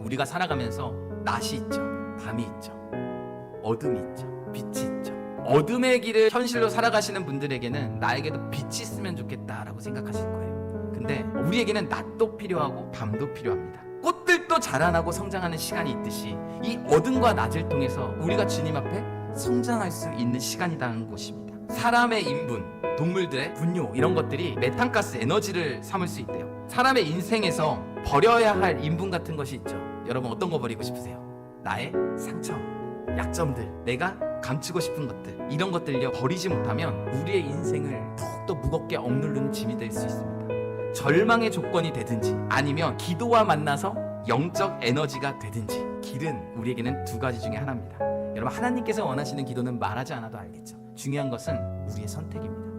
우리가 살아가면서 낮이 있죠. 밤이 있죠. 어둠이 있죠. 빛이 있죠. 어둠의 길을 현실로 살아가시는 분들에게는 나에게도 빛이 있으면 좋겠다라고 생각하실 거예요. 근데 우리에게는 낮도 필요하고 밤도 필요합니다. 꽃들도 자라나고 성장하는 시간이 있듯이 이 어둠과 낮을 통해서 우리가 주님 앞에 성장할 수 있는 시간이라는 것입니다. 사람의 인분, 동물들의 분뇨 이런 것들이 메탄가스 에너지를 삼을 수 있대요. 사람의 인생에서 버려야 할 인분 같은 것이 있죠. 여러분 어떤 거 버리고 싶으세요? 나의 상처, 약점들, 내가 감추고 싶은 것들 이런 것들요 버리지 못하면 우리의 인생을 더욱더 무겁게 억누르는 짐이 될 수 있습니다. 절망의 조건이 되든지 아니면 기도와 만나서 영적 에너지가 되든지 길은 우리에게는 두 가지 중에 하나입니다. 여러분 하나님께서 원하시는 기도는 말하지 않아도 알겠죠. 중요한 것은 우리의 선택입니다.